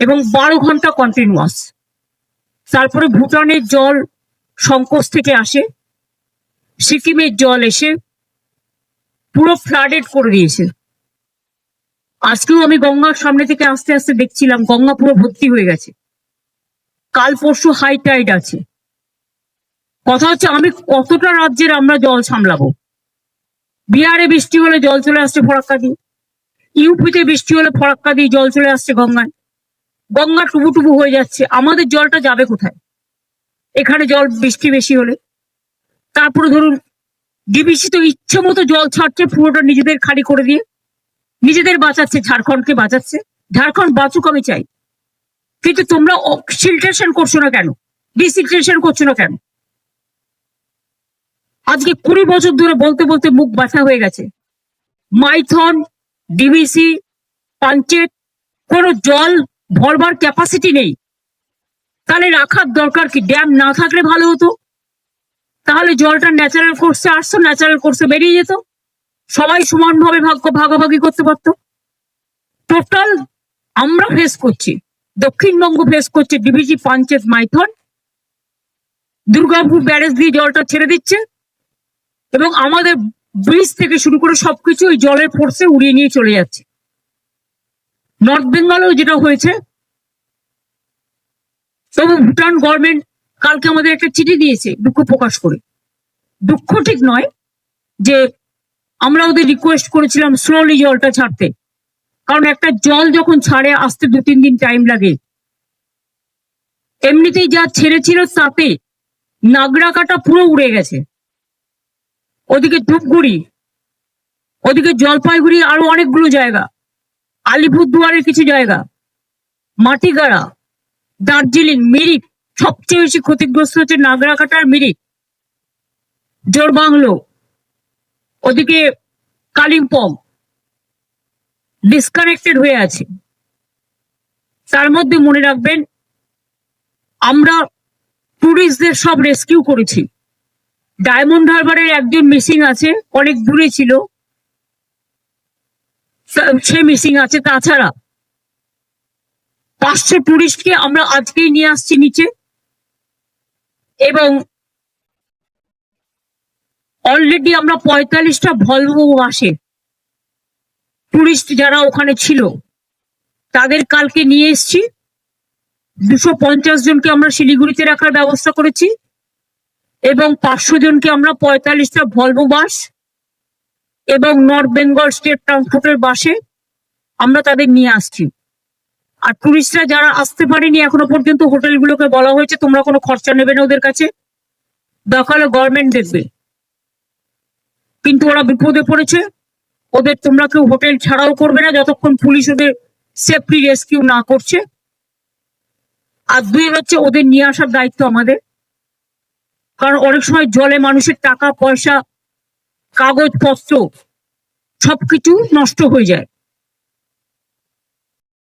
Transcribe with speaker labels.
Speaker 1: এবং বারো ঘণ্টা কন্টিনিউয়াস তারপরে ভুটানের জল সংকোচ থেকে আসে, সিকিমের জল এসে পুরো ফ্লাডেড করে দিয়েছে। আজকেও আমি গঙ্গার সামনে থেকে আস্তে আস্তে দেখছিলাম, গঙ্গা পুরো ভর্তি হয়ে গেছে। কাল পরশু হাই টাইড আছে। কথা হচ্ছে আমি কতটা রাজ্যের আমরা জল সামলাবো? বিহারে বৃষ্টি হলে জল চলে আসছে ফরাক্কা দিয়ে ইউপিতে বৃষ্টি হলে ফরাক্কা দিয়ে জল চলে আসছে গঙ্গায়। গঙ্গা টুবু টুবু হয়ে যাচ্ছে। আমাদের জলটা যাবে কোথায়? এখানে জল বৃষ্টি বেশি হলে। তারপরে ধরুন ডিবিসি তো ইচ্ছে মতো জল ছাড়ছে পুরোটা নিজেদের খালি করে দিয়ে। নিজেদের বাঁচাচ্ছে, ঝাড়খণ্ডকে বাঁচাচ্ছে। ঝাড়খণ্ড বাঁচুক আমি চাই। কিন্তু তোমরা সিলট্রেশন করছ না কেন? ডিসিলট্রেশন করছ না কেন? আজকে কুড়ি বছর ধরে বলতে বলতে মুখ ব্যথা হয়ে গেছে। মাইথন, ডিবিসি, পাঞ্চেত, কোনো জল ভরবার ক্যাপাসিটি নেই। তাহলে রাখার দরকার কি? ড্যাম না থাকলে ভালো হতো। তাহলে জলটা ন্যাচারাল কোর্সে আসতো ন্যাচারাল কোর্সে বেরিয়ে যেত। সবাই সমানভাবে ভাগ্য ভাগাভাগি করতে পারতো। টোটাল আমরা ফেস করছি। দক্ষিণবঙ্গ ফেস করছে ডিভিজি পাঞ্চেত মাইথন দুর্গাপুর ব্যারেজ দিয়ে জলটা ছেড়ে দিচ্ছে। এবং আমাদের ব্রিজ থেকে শুরু করে সবকিছু ওই জলের ফোর্সে উড়িয়ে নিয়ে চলে যাচ্ছে। নর্থ বেঙ্গলেও যেটা হয়েছে এবং ভুটান গভর্নমেন্ট কালকে আমাদের একটা চিঠি দিয়েছে দুঃখ প্রকাশ করে। দুঃখ ঠিক নয় যে আমরা ওদের রিকোয়েস্ট করেছিলাম স্লোলি জলটা ছাড়তে। কারণ একটা জল যখন ছাড়ে, আসতে দু, তিন দিন টাইম লাগে। এমনিতেই যা ছেড়েছিল তাতে নাগরা কাটা পুরো উড়ে গেছে। ওদিকে ধূপগুড়ি, ওদিকে জলপাইগুড়ি আরও অনেকগুলো জায়গা। আলিপুরদুয়ারের কিছু জায়গা, মাটিগাড়া, দার্জিলিং, মিরিক, সবচেয়ে বেশি ক্ষতিগ্রস্ত হচ্ছে নাগরাকাটা আর মিরিক। জোরবাংলো ওদিকে কালিম্পং ডিসকানেক্টেড হয়ে আছে। তার মধ্যে মনে রাখবেন, আমরা টুরিস্টদের সব রেস্কিউ করেছি। ডায়মন্ড হারবারের একজন মিসিং আছে অনেক দূরে ছিল। সে মিসিং আছে। তাছাড়া পাঁচশো টুরিস্টকে আমরা আজকেই নিয়ে আসছি নিচে। এবং অলরেডি আমরা পঁয়তাল্লিশটা ভলভো বাসে টুরিস্ট যারা ওখানে ছিল, তাদের কালকে নিয়ে এসছি। দুশো পঞ্চাশ জনকে আমরা শিলিগুড়িতে রাখার ব্যবস্থা করেছি। এবং পাঁচশো জনকে আমরা পঁয়তাল্লিশটা ভলভো বাস এবং নর্থ বেঙ্গল স্টেট ট্রান্সপোর্টের বাসে আমরা তাদের নিয়ে আসছি। আর টুরিস্টরা যারা আসতে পারেনি এখনও পর্যন্ত হোটেলগুলোকে বলা হয়েছে, তোমরা কোনো খরচা নেবে না ওদের কাছে। দরকার গভর্নমেন্ট দেখবে। কিন্তু ওরা বিপদে পড়েছে। ওদের তোমরা কেউ হোটেল ছাড়াও করবে না, যতক্ষণ পুলিশ ওদের সেফটি রেস্কিউ না করছে। আর দুই হচ্ছে ওদের নিয়ে আসার দায়িত্ব আমাদের। কারণ অনেক সময় জলে মানুষের টাকা, পয়সা কাগজপত্র সবকিছু নষ্ট হয়ে যায়।